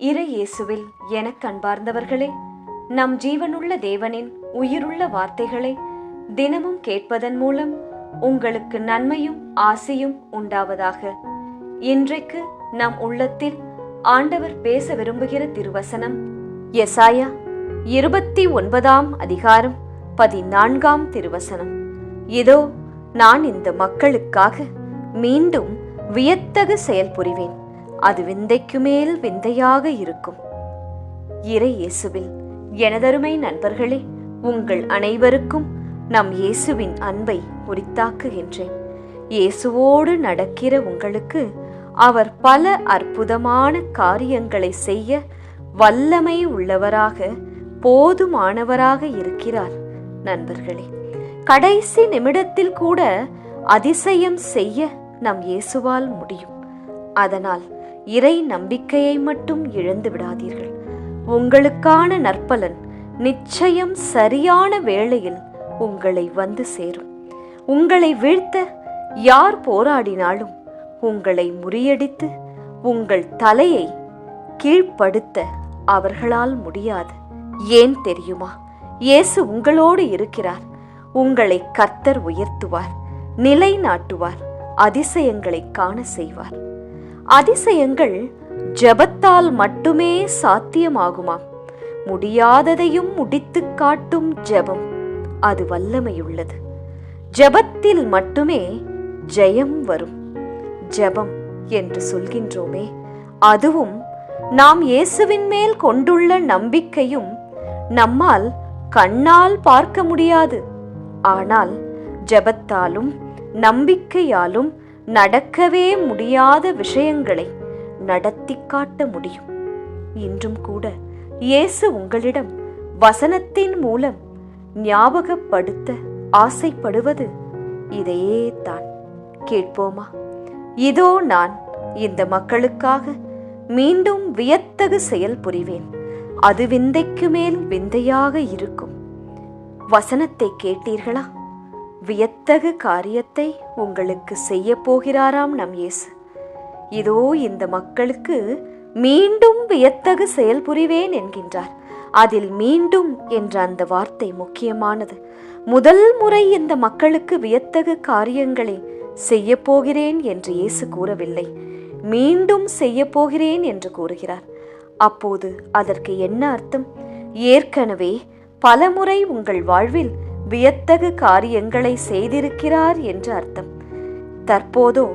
இறை இயேசுவில் எனக் கண்பார்ந்தவர்களே நம் ஜீவனுள்ள தேவனின் உயிருள்ள வார்த்தைகளை தினமும் கேட்பதன் மூலம் உங்களுக்கு நன்மையும் ஆசையும் உண்டாவதாக. இன்றைக்கு நம் உள்ளத்தில் ஆண்டவர் பேச விரும்புகிற திருவசனம் எசாயா இருபத்தி ஒன்பதாம் அதிகாரம் பதினான்காம் திருவசனம். இதோ நான் இந்த மக்களுக்காக மீண்டும் வியத்தகு செயல் புரிவேன் அது விந்தைக்கு மேல் விந்தையாக இருக்கும். இறை இயேசுவில் எனதருமை நண்பர்களே உங்கள் அனைவருக்கும் நம் இயேசுவின் அன்பை உரித்தாக்குகின்றேன். இயேசுவோடு நடக்கிற உங்களுக்கு அவர் பல அற்புதமான காரியங்களை செய்ய வல்லமை உள்ளவராக போதுமானவராக இருக்கிறார் நண்பர்களே. கடைசி நிமிடத்தில் கூட அதிசயம் செய்ய நம் இயேசுவால் முடியும். அதனால் இறை நம்பிக்கையை மட்டும் இழந்து விடாதீர்கள். உங்களுக்கான நற்பலன் நிச்சயம் சரியான வேளையில் உங்களை வந்து சேரும். உங்களை வீழ்த்த யார் போராடினாலும் உங்களை முறியடித்து உங்கள் தலையை கீழ்ப்படுத்த அவர்களால் முடியாது. ஏன் தெரியுமா? இயேசு உங்களோடு இருக்கிறார். உங்களை கர்த்தர் உயர்த்துவார் நிலைநாட்டுவார் அதிசயங்களை காண செய்வார். அதிசயங்கள் ஜெபத்தால் மட்டுமே சாத்தியமாகுமா? முடியாததையும் முடித்துக் காட்டும் ஜெபம் அது வல்லமையுள்ளது. ஜெபத்தில் மட்டுமே ஜெயம் வரும். ஜெபம் என்று சொல்கின்றோமே அதுவும் நாம் இயேசுவின் மேல் கொண்டுள்ள நம்பிக்கையும் நம்மால் கண்ணால் பார்க்க முடியாது. ஆனால் ஜெபத்தாலும் நம்பிக்கையாலும் நடக்கவே முடியாத விஷயங்களை நடத்தி காட்ட முடியும். இன்றும் கூட இயேசு உங்களிடம் வசனத்தின் மூலம் ஞாபகப்படுத்த ஆசைப்படுவது இதையே தான். கேட்போமா? இதோ நான் இந்த மக்களுக்காக மீண்டும் வியத்தகு செயல் புரிவேன். அது விந்தைக்கு மேல் விந்தையாக இருக்கும். வசனத்தை கேட்டீர்களா? வியத்தகு காரியத்தை உங்களுக்கு செய்ய போகிறாராம் நம் இயேசு. இதோ இந்த மக்களுக்கு மீண்டும் வியத்தகு செயல் புரிவேன் என்கின்றார். அதில் மீண்டும் என்ற அந்த வார்த்தை முக்கியமானது. முதல் முறை இந்த மக்களுக்கு வியத்தகு காரியங்களை செய்ய போகிறேன் என்று இயேசு கூறவில்லை. மீண்டும் செய்ய போகிறேன் என்று கூறுகிறார். அப்போது அதற்கு என்ன அர்த்தம்? ஏற்கனவே பலமுறை உங்கள் வாழ்வில் வியத்தகு காரியங்களை செய்திருக்கிறார் என்று அர்த்தம். தற்போதோ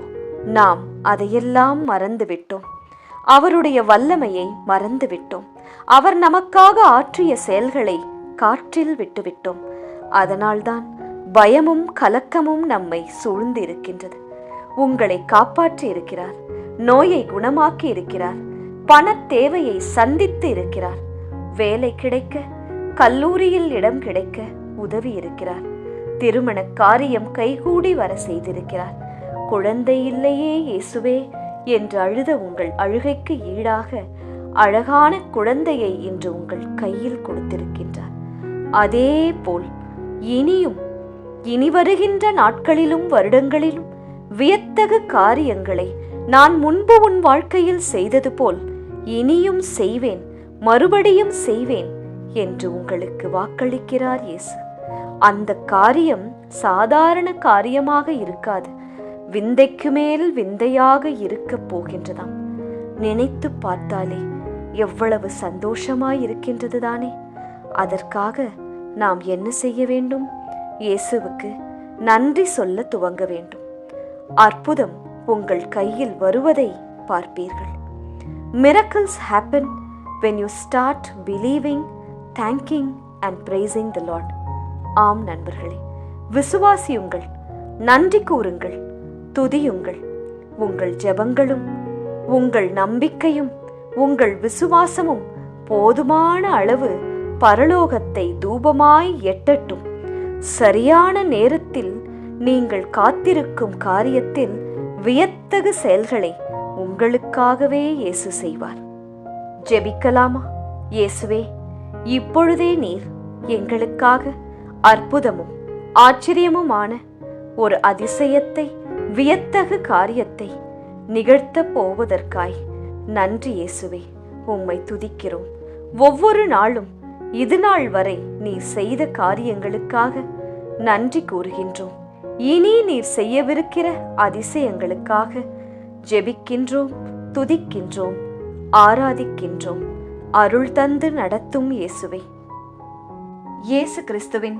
நாம் அதையெல்லாம் மறந்துவிட்டோம். அவருடைய வல்லமையை மறந்துவிட்டோம். அவர் நமக்காக ஆற்றிய செயல்களை காற்றில் விட்டுவிட்டோம். அதனால்தான் பயமும் கலக்கமும் நம்மை சூழ்ந்து இருக்கின்றது உங்களை காப்பாற்றி இருக்கிறார் நோயை குணமாக்கி இருக்கிறார் பண தேவையை சந்தித்து இருக்கிறார் வேலை கிடைக்க கல்லூரியில் இடம் கிடைக்க உதவி இருக்கிறார் திருமண காரியம் கைகூடி வர செய்திருக்கிறார். குழந்தை இல்லையே இயேசுவே என்று அழுத உங்கள் அழுகைக்கு ஈடாக அழகான குழந்தையை இன்று உங்கள் கையில் கொடுத்திருக்கின்றார். அதே போல் இனியும் இனி வருகின்ற நாட்களிலும் வருடங்களிலும் வியத்தகு காரியங்களை நான் முன்பு உன் வாழ்க்கையில் செய்தது போல் இனியும் செய்வேன் மறுபடியும் செய்வேன் என்று உங்களுக்கு வாக்களிக்கிறார் இயேசு. அந்த காரியம் சாதாரண காரியமாக இருக்காது. விந்தைக்கு மேல் விந்தையாக இருக்கப் போகின்றதாம். நினைத்து பார்த்தாலே எவ்வளவு சந்தோஷமாய் இருக்கின்றது தானே. அதற்காக நாம் என்ன செய்ய வேண்டும்? இயேசுவுக்கு நன்றி சொல்ல துவங்க வேண்டும். அற்புதம் உங்கள் கையில் வருவதை பார்ப்பீர்கள். Miracles happen when you start believing thanking and praising the lord ஆம் நண்பர்களே விசுவாசியுங்கள் நன்றி கூறுங்கள் துதியுங்கள். உங்கள் ஜெபங்களும் உங்கள் நம்பிக்கையும் உங்கள் விசுவாசமும் போதுமான அளவு பரலோகத்தை தூபமாய் எட்டட்டும். சரியான நேரத்தில் நீங்கள் காத்திருக்கும் காரியத்தில் வியத்தகு செயல்களை உங்களுக்காகவே இயேசு செய்வார். ஜெபிக்கலாமா? இயேசுவே இப்பொழுதே நீர் எங்களுக்காக அற்புதமும் ஆச்சரியமுமான ஒரு அதிசயத்தை வியத்தகு காரியத்தை நிகழ்த்தப் போவதற்காய் நன்றி இயேசுவே. உம்மை துதிக்கிறோம். ஒவ்வொரு நாளும் இது நாள் வரை நீ செய்த காரியங்களுக்காக நன்றி கூறுகின்றோம். இனி நீர் செய்யவிருக்கிற அதிசயங்களுக்காக ஜெபிக்கின்றோம் துதிக்கின்றோம் ஆராதிக்கின்றோம். அருள் தந்து நடத்தும் இயேசுவே. இயேசு கிறிஸ்துவின்